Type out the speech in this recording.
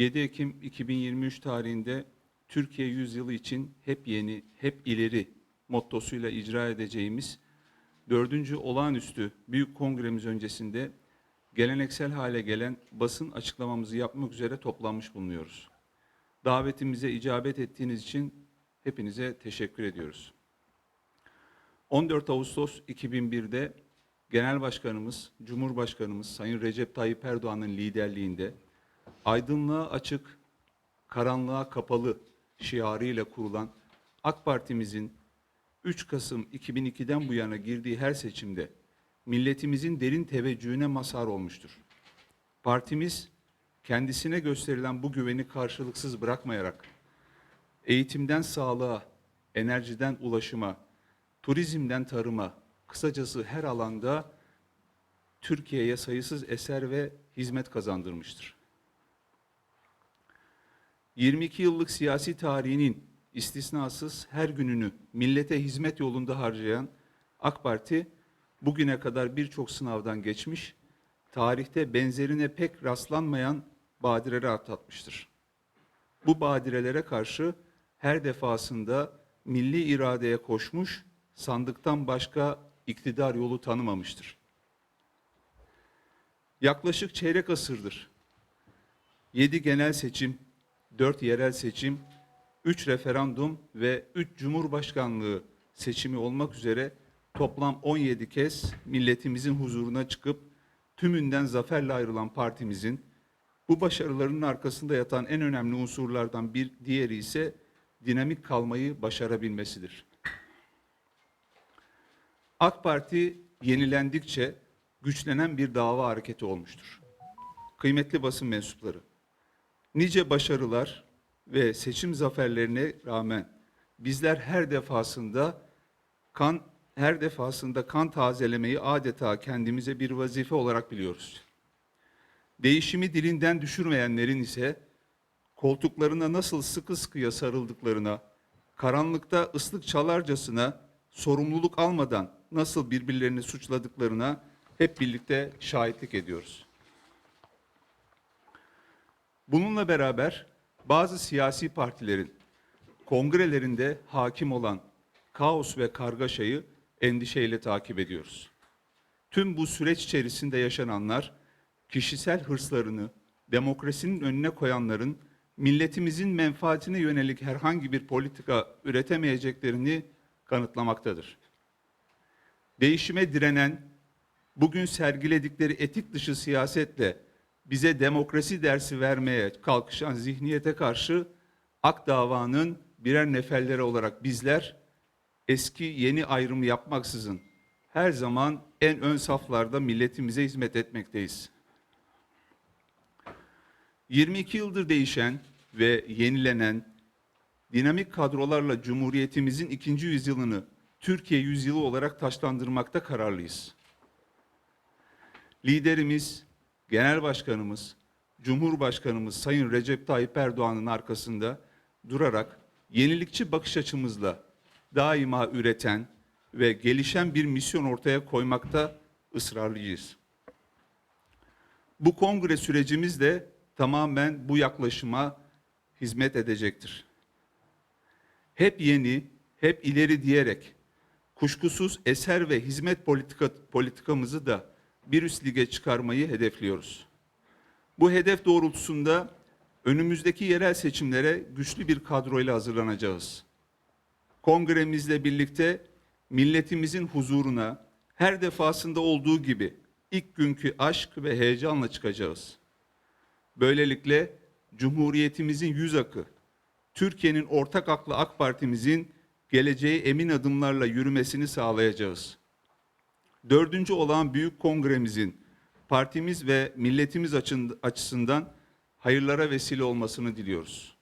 7 Ekim 2023 tarihinde Türkiye Yüzyılı için hep yeni, hep ileri mottosuyla icra edeceğimiz 4. olağanüstü büyük kongremiz öncesinde geleneksel hale gelen basın açıklamamızı yapmak üzere toplanmış bulunuyoruz. Davetimize icabet ettiğiniz için hepinize teşekkür ediyoruz. 14 Ağustos 2001'de Genel Başkanımız, Cumhurbaşkanımız Sayın Recep Tayyip Erdoğan'ın liderliğinde aydınlığa açık, karanlığa kapalı şiarıyla kurulan AK Parti'mizin 3 Kasım 2002'den bu yana girdiği her seçimde milletimizin derin teveccühüne mazhar olmuştur. Partimiz kendisine gösterilen bu güveni karşılıksız bırakmayarak eğitimden sağlığa, enerjiden ulaşıma, turizmden tarıma, kısacası her alanda Türkiye'ye sayısız eser ve hizmet kazandırmıştır. 22 yıllık siyasi tarihinin istisnasız her gününü millete hizmet yolunda harcayan AK Parti bugüne kadar birçok sınavdan geçmiş, tarihte benzerine pek rastlanmayan badireleri atlatmıştır. Bu badirelere karşı her defasında milli iradeye koşmuş, sandıktan başka iktidar yolu tanımamıştır. Yaklaşık çeyrek asırdır 7 genel seçim, 4 yerel seçim, 3 referandum ve 3 cumhurbaşkanlığı seçimi olmak üzere toplam 17 kez milletimizin huzuruna çıkıp tümünden zaferle ayrılan partimizin bu başarılarının arkasında yatan en önemli unsurlardan bir diğeri ise dinamik kalmayı başarabilmesidir. AK Parti yenilendikçe güçlenen bir dava hareketi olmuştur. Kıymetli basın mensupları, nice başarılar ve seçim zaferlerine rağmen bizler her defasında kan her defasında kan tazelemeyi adeta kendimize bir vazife olarak biliyoruz. Değişimi dilinden düşürmeyenlerin ise koltuklarına nasıl sıkı sıkıya sarıldıklarına, karanlıkta ıslık çalarcasına sorumluluk almadan nasıl birbirlerini suçladıklarına hep birlikte şahitlik ediyoruz. Bununla beraber bazı siyasi partilerin kongrelerinde hakim olan kaos ve kargaşayı endişeyle takip ediyoruz. Tüm bu süreç içerisinde yaşananlar kişisel hırslarını demokrasinin önüne koyanların milletimizin menfaatine yönelik herhangi bir politika üretemeyeceklerini kanıtlamaktadır. Değişime direnen, bugün sergiledikleri etik dışı siyasetle bize demokrasi dersi vermeye kalkışan zihniyete karşı ak davanın birer neferleri olarak bizler eski yeni ayrımı yapmaksızın her zaman en ön saflarda milletimize hizmet etmekteyiz. 22 yıldır değişen ve yenilenen dinamik kadrolarla Cumhuriyetimizin ikinci yüzyılını Türkiye yüzyılı olarak taşlandırmakta kararlıyız. Liderimiz, Genel Başkanımız, Cumhurbaşkanımız Sayın Recep Tayyip Erdoğan'ın arkasında durarak yenilikçi bakış açımızla daima üreten ve gelişen bir misyon ortaya koymakta ısrarlıyız. Bu kongre sürecimiz de tamamen bu yaklaşıma hizmet edecektir. Hep yeni, hep ileri diyerek kuşkusuz eser ve hizmet politika, politikamızı da bir üst lige çıkarmayı hedefliyoruz. Bu hedef doğrultusunda önümüzdeki yerel seçimlere güçlü bir kadroyla hazırlanacağız. Kongremizle birlikte milletimizin huzuruna her defasında olduğu gibi ilk günkü aşk ve heyecanla çıkacağız. Böylelikle Cumhuriyetimizin yüz akı, Türkiye'nin ortak aklı AK Parti'mizin geleceğe emin adımlarla yürümesini sağlayacağız. Dördüncü olan büyük kongremizin partimiz ve milletimiz açısından hayırlara vesile olmasını diliyoruz.